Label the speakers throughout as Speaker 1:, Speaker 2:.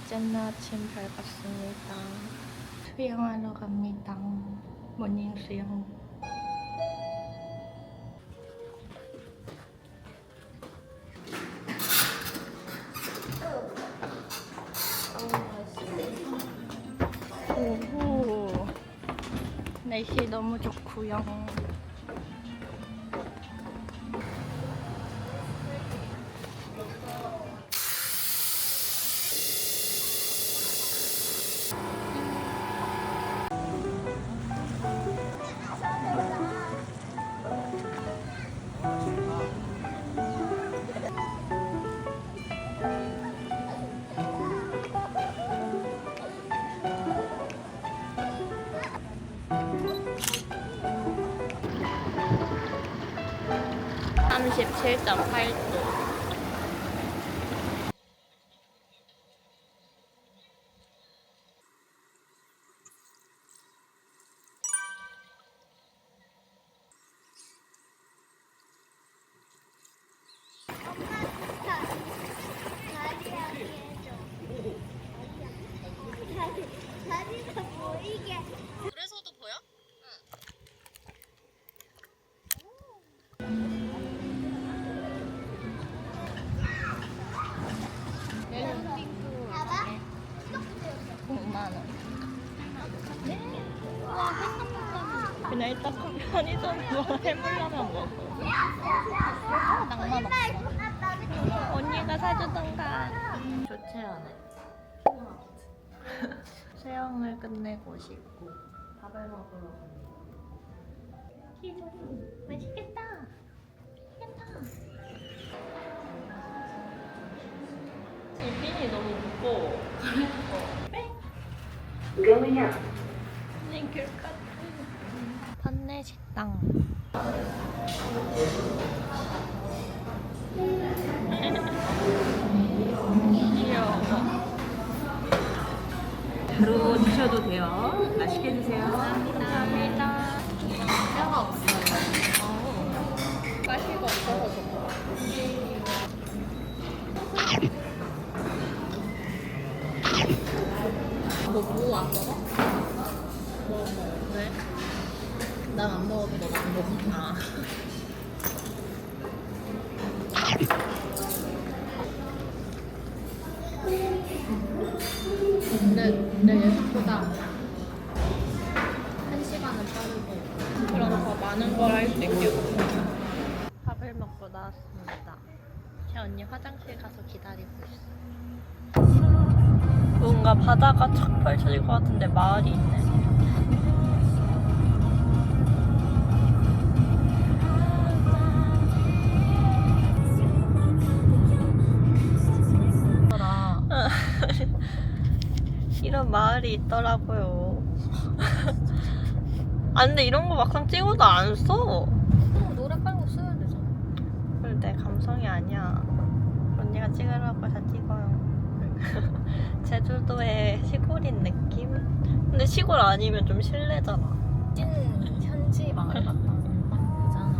Speaker 1: 둘째 날 아침 밝았습니다. 수영하러 갑니다. 모닝 수영. 오호. 날씨 너무 좋고요. 可以走 사주던가. 좋지 않아. 수영을 끝내고 싶고 밥을 먹으러 갑니다. 맛있겠다. 맛있겠다. 이 핀이 너무 무거워.
Speaker 2: 무거우냐?
Speaker 1: 땡큐 카트. 판내 식당.
Speaker 2: 바로 드셔도 돼요. 맛있게 드세요.
Speaker 1: 감사합니다. 뼈가 없어요. 가시가 없어서 좋다. 너뭐안 먹어? 먹어. 왜? 난 안 먹어도 너가 안 먹어. 아. 많은 걸 할 수 있겠고 밥을 먹고 나왔습니다. 제 언니 화장실 가서 기다리고 있어 뭔가 바다가 척 펼쳐질 것 같은데 마을이 있네. 이런 마을이 있더라고요. 아 근데 이런 거 막상 찍어도 안 써.
Speaker 3: 그럼 노래 깔고 써야 되잖아
Speaker 1: 그래 내 감성이 아니야. 언니가 찍으라고 해서 찍어요. 제주도의 시골인 느낌? 근데 시골 아니면 좀 실내잖아.
Speaker 3: 찐 현지 마을 같다 그잖아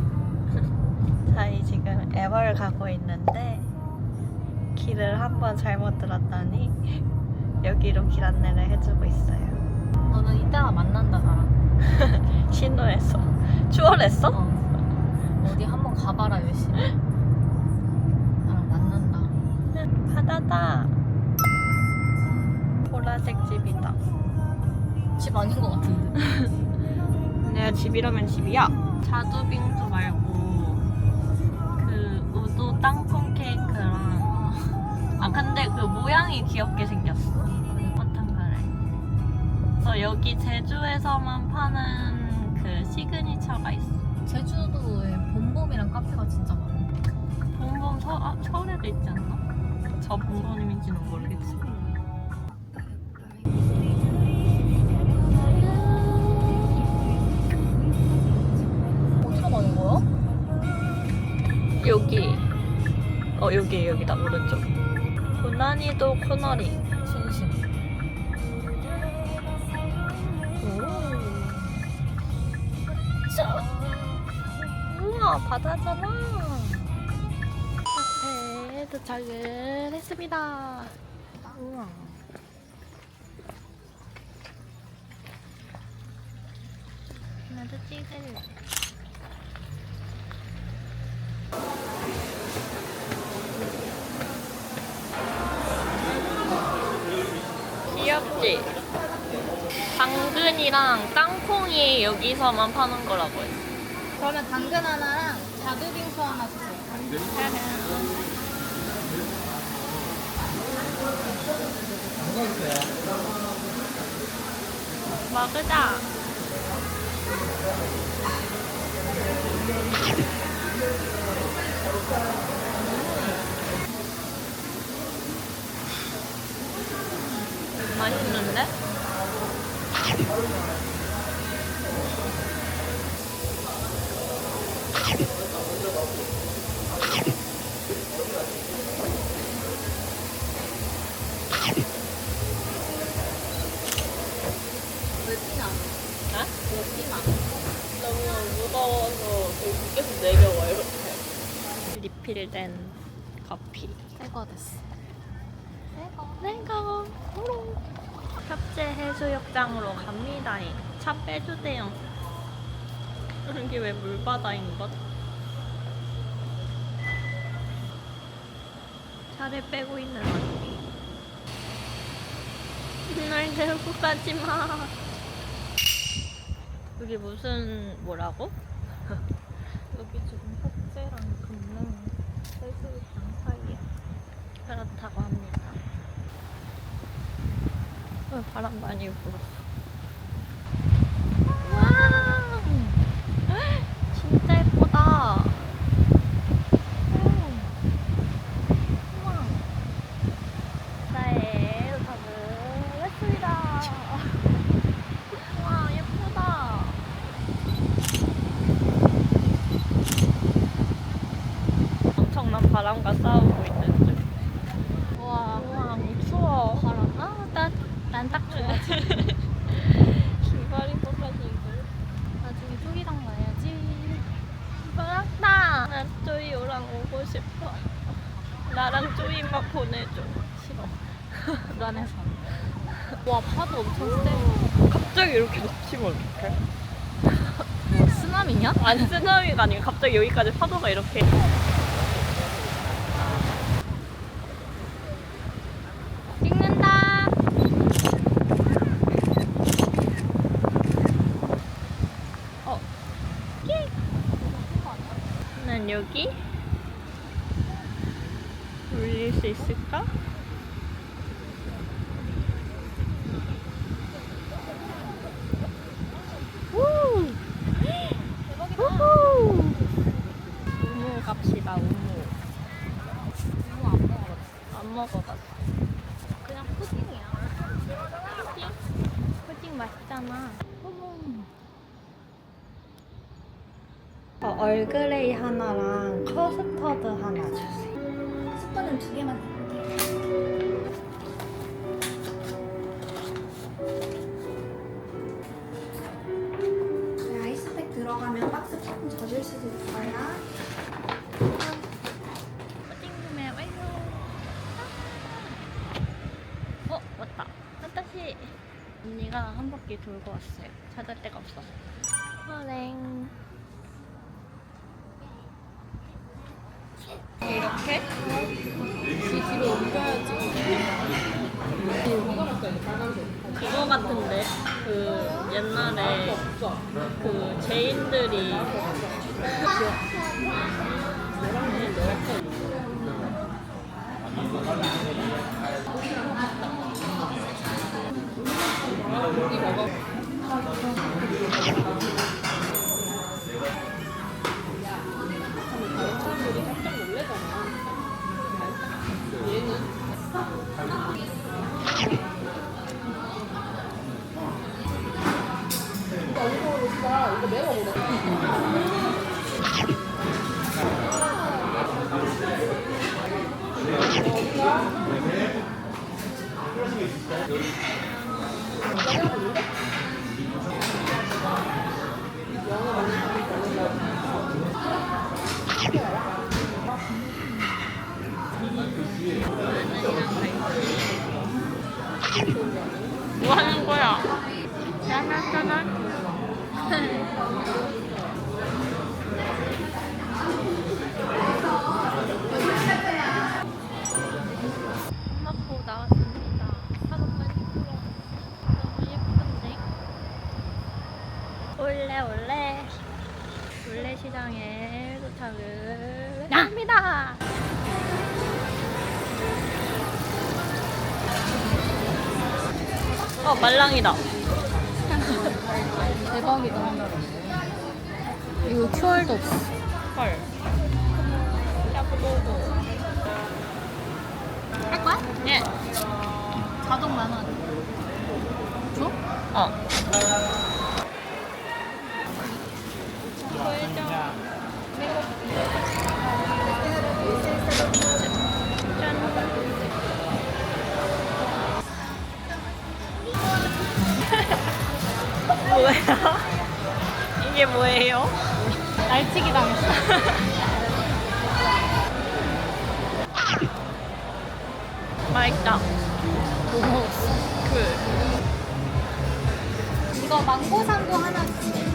Speaker 1: 저희 지금 애월 가고 있는데 길을 한번 잘못 들었더니 여기로 길 안내를 해주고 있어요.
Speaker 3: 너는 이따가 만난다 나랑
Speaker 1: 신호했어. 추월했어?
Speaker 3: 어. 어 디 한번 가봐라 열심히 나랑 만난다
Speaker 1: 바다다. 보라색 집이다.
Speaker 3: 집 아닌 것 같은데
Speaker 1: 내가 집이라면 집이야. 자두빙수 말고 그 우도 땅콩 케이크랑 아 근데 그 모양이 귀엽게 생겼어. 그래서 여기 제주에서만 파는 그 시그니처가 있어.
Speaker 3: 제주도에 봄봄이랑 카페가 진짜 많아
Speaker 1: 봉봉 서, 아, 서울에도 있지 않나? 저 봉봉님인지는 모르겠지.
Speaker 3: 어디로 가는 거야?
Speaker 1: 여기. 어 여기 여기다 오른쪽. 고난이도 코너링. 바다잖아. 카페 네, 도착을 했습니다. 우와. 나도 찍을래. 귀엽지? 당근이랑 땅콩이 여기서만 파는 거라고 했어.
Speaker 3: 그러면 당근 하나랑 자두 빙수 하나 주세요.
Speaker 1: 먹으자. 맛있는데? 아? 너무 무거워서 계속 내려와 이렇게 리필된 커피
Speaker 3: 새거 됐어.
Speaker 1: 내가 호롱 협재 해수욕장으로 갑니다 차 빼주세요 이게 왜 물바다인 것? 차를 빼고 있는 언니 날 데리고 가지 마 여기 무슨 뭐라고? 여기 지금 협재랑 금능 해수욕장 사이야 그렇다고 합니다 어, 바람 많이 불어. 와, 진짜 예쁘다. 음. 우와. 나의 도착을 했습니다. 와, 예쁘다. 엄청난 바람과 싸우고 있는 중.
Speaker 3: 우와.
Speaker 1: 우와, 추워.
Speaker 3: 바람. 아, 난, 난딱 좋아.
Speaker 1: 기발이 뽑아지고.
Speaker 3: 나중에 쪼기랑 가야지.
Speaker 1: 부럽다. 나 쪼이오랑 오고 싶어. 나랑 쪼이만 보내줘. 싫어.
Speaker 3: 불안해서. 와, 파도 엄청 세.
Speaker 1: 갑자기 이렇게 놓치면 어떡해?
Speaker 3: 뭐, 쓰나미냐?
Speaker 1: 아니 쓰나미가 아니고 갑자기 여기까지 파도가 이렇게.
Speaker 3: 찍는다.
Speaker 1: 어. 난 여기 올릴 수 있을까? 우! 우후! 우무 갑시다 우무
Speaker 3: 이거 안 먹어봤어.
Speaker 1: 안 먹어봤어
Speaker 3: 그냥 푸딩이야.
Speaker 1: 푸딩? 푸딩 맛있잖아 어, 얼그레이 하나랑 커스터드 하나 주세요.
Speaker 3: 스프는 두 개만 드릴게요.
Speaker 4: 네, 아이스팩 들어가면 박스 조금 젖을 수도 있어요.
Speaker 1: 푸딩 구매 완료 어 왔다. 다시 언니가 한 바퀴 돌고 왔어요. 찾을 데가 없어서. 허랭 이렇게
Speaker 3: 뒤로 옮겨야지.
Speaker 1: 그거 같은데 그 옛날에 그 제인들이 뭐 하는 거 어 말랑이다.
Speaker 3: 대박이다. 이거 QR도 없어.
Speaker 1: 헐.
Speaker 3: 할 거야?
Speaker 1: 예.
Speaker 3: 자동 만원. 줘?
Speaker 1: 어. 뭐예요? 이게 뭐예요?
Speaker 3: 날치기 당했어.
Speaker 1: 맛있다.
Speaker 3: 못 먹었어.
Speaker 1: 그.
Speaker 3: 이거 망고상도 하나 주세요.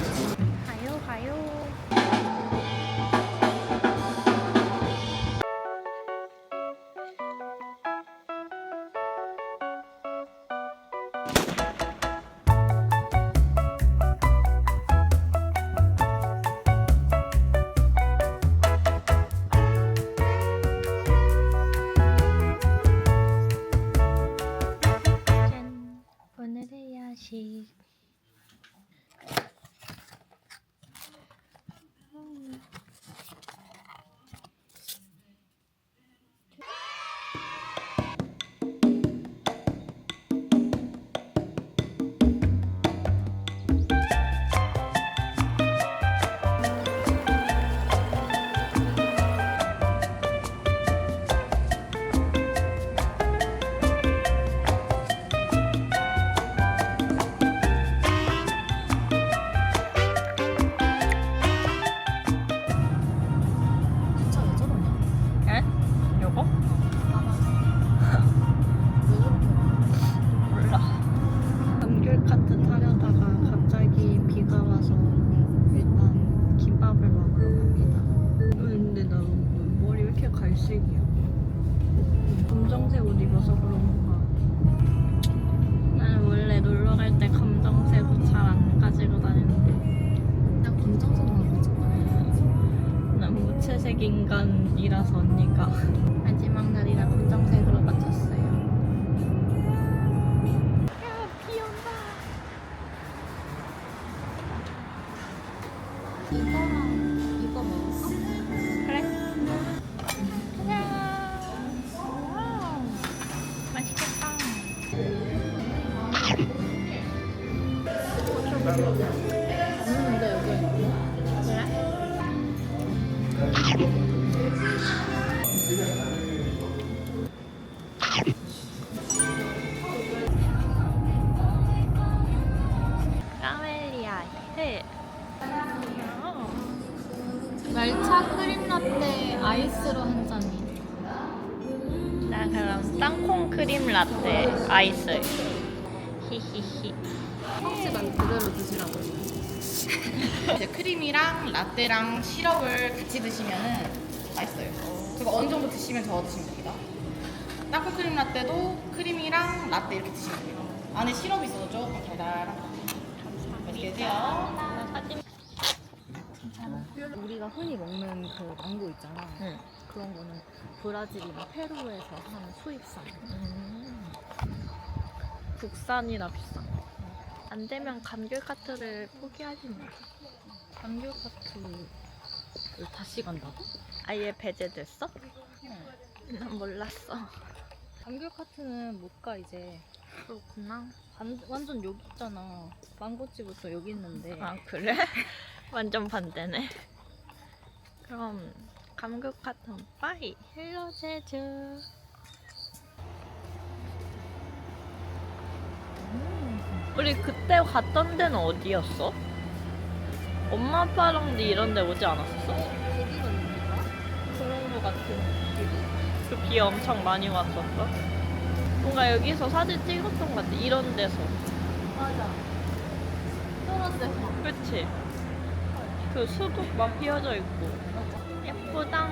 Speaker 1: 인간이라서 언니가 까멜리아 힐.
Speaker 3: 말차 크림 라떼 아이스로 한 잔이.
Speaker 1: 나 그럼 땅콩 크림 라떼 아이스.
Speaker 5: 라떼랑 시럽을 같이 드시면은 맛있어요. 그리고 어느 정도 드시면 저어 드시면 됩니다. 땅콩 크림 라떼도 크림이랑 라떼 이렇게 드시면 돼요. 안에 시럽이 있어서 조금 달달한 거. 맛있게 드세요.
Speaker 3: 우리가 흔히 먹는 그 망고 있잖아.
Speaker 1: 응.
Speaker 3: 그런 거는 브라질이나 페루에서 하는 수입산.
Speaker 1: 음. 국산이라 비싸. 안 되면 감귤 카트를 포기하지 마.
Speaker 3: 감귤 카트를 다시 간다고?
Speaker 1: 아예 배제됐어? 난 몰랐어.
Speaker 3: 감귤 카트는 못 가 이제.
Speaker 1: 그렇구나.
Speaker 3: 반, 완전 여기 있잖아. 망고집부터 여기 있는데.
Speaker 1: 아 그래? 완전 반대네. 그럼 감귤 카트 빠이 헬로 제주. 우리 그때 갔던 데는 어디였어? 엄마 아빠랑 이런 데 오지 않았었어? 그런 거 같은 그 비 엄청 많이 왔었어? 뭔가 여기서 사진 찍었던 것 같아 이런 데서
Speaker 3: 맞아. 데서.
Speaker 1: 그치? 그 수국 막 피어져 있고. 예쁘다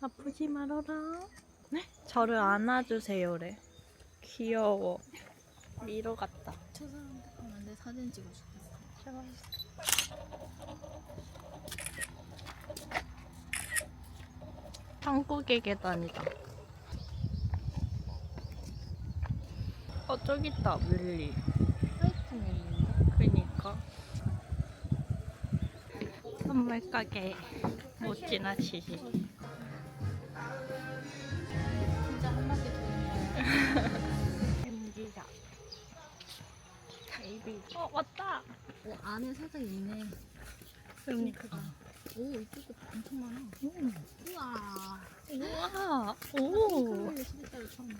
Speaker 1: 아프지 말아라 네? 저를 안아주세요래 귀여워. 미로 같다.
Speaker 3: 저 사람 택하는데 사진 찍어줄게.
Speaker 1: 한국의 계단이다. 어 저기 있다 윌리. 그니까. 선물 가게 못 지나치지. 엠기자. 갈비. 어 왔다.
Speaker 3: 오, 안에 살짝 있네.
Speaker 1: 그러니까.
Speaker 3: 오 이쪽도 엄청 많아. 우와.
Speaker 1: 우와. 오.
Speaker 3: 컬러 11달러 처음.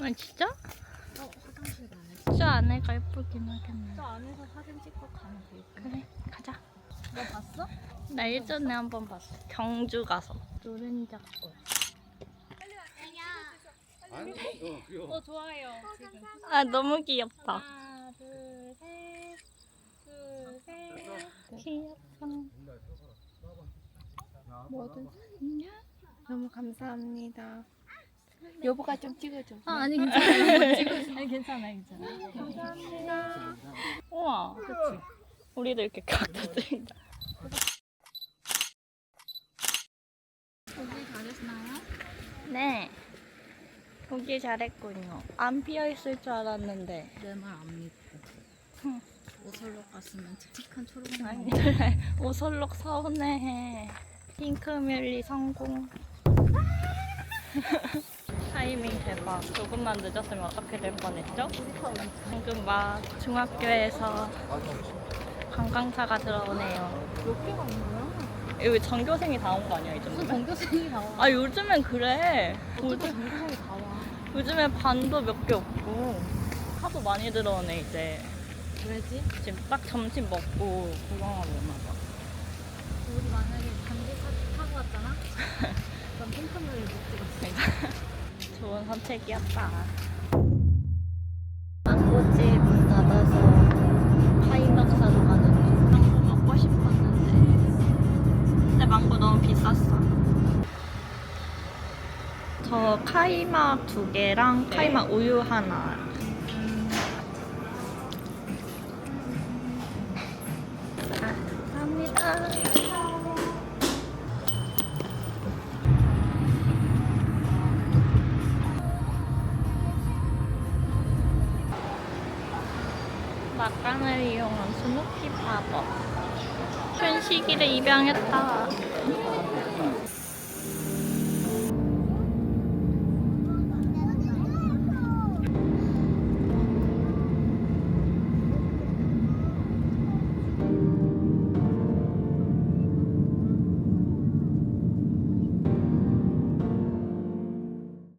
Speaker 1: 아 진짜?
Speaker 3: 어 화장실 가야지.
Speaker 1: 저 안에가 예쁘긴 하겠네.
Speaker 3: 저 안에서 사진 찍고 가면 되겠다.
Speaker 1: 그래 가자.
Speaker 3: 너 봤어?
Speaker 1: 나 예전에 한 번 봤어. 경주 가서. 노른자 꽃.
Speaker 3: 어 좋아요. 지금.
Speaker 1: 아 너무 귀엽다.
Speaker 3: 하나 둘 셋. 둘 셋.
Speaker 1: 귀엽다.
Speaker 3: 뭐든.
Speaker 1: 너무 감사합니다. 여보가 좀 찍어줘.
Speaker 3: 아 아니 괜찮아. 아니 괜찮아 괜찮아.
Speaker 1: 감사합니다. 우와. 그치. 우리도 이렇게 각도 찍다.
Speaker 3: 거기 잘했나요?
Speaker 1: 네. 보기 잘했군요. 안 피어 있을 줄 알았는데.
Speaker 3: 내 말 안 믿고.
Speaker 1: 응.
Speaker 3: 오설로 갔으면 칙칙한 초록색.
Speaker 1: 아니, 오설록 서운해. 핑크뮬리 성공. 타이밍 대박. 조금만 늦었으면 어떻게 될 뻔했죠? 방금 막 중학교에서 관광차가 들어오네요.
Speaker 3: 몇 개가 온 거야?
Speaker 1: 여기 전교생이 다 온 거 아니야, 이
Speaker 3: 무슨? 전교생이 나와?
Speaker 1: 아, 요즘엔 그래.
Speaker 3: 어떻게
Speaker 1: 요즘,
Speaker 3: 전교생이 다 와?
Speaker 1: 요즘엔 반도 몇 개 없고. 하도 많이 들어오네, 이제.
Speaker 3: 왜지?
Speaker 1: 지금 딱 점심 먹고 구경하고 오나 봐.
Speaker 3: 우리 만약에 반대 사 타고 왔잖아? 그럼 핑크물을 못 찍었어.
Speaker 1: 좋은 선택이었다. 카이막 두 개랑 카이막 우유 하나. 아, 감사합니다. 막간을 이용한 스누피 팝업. 춘식이를 입양했다.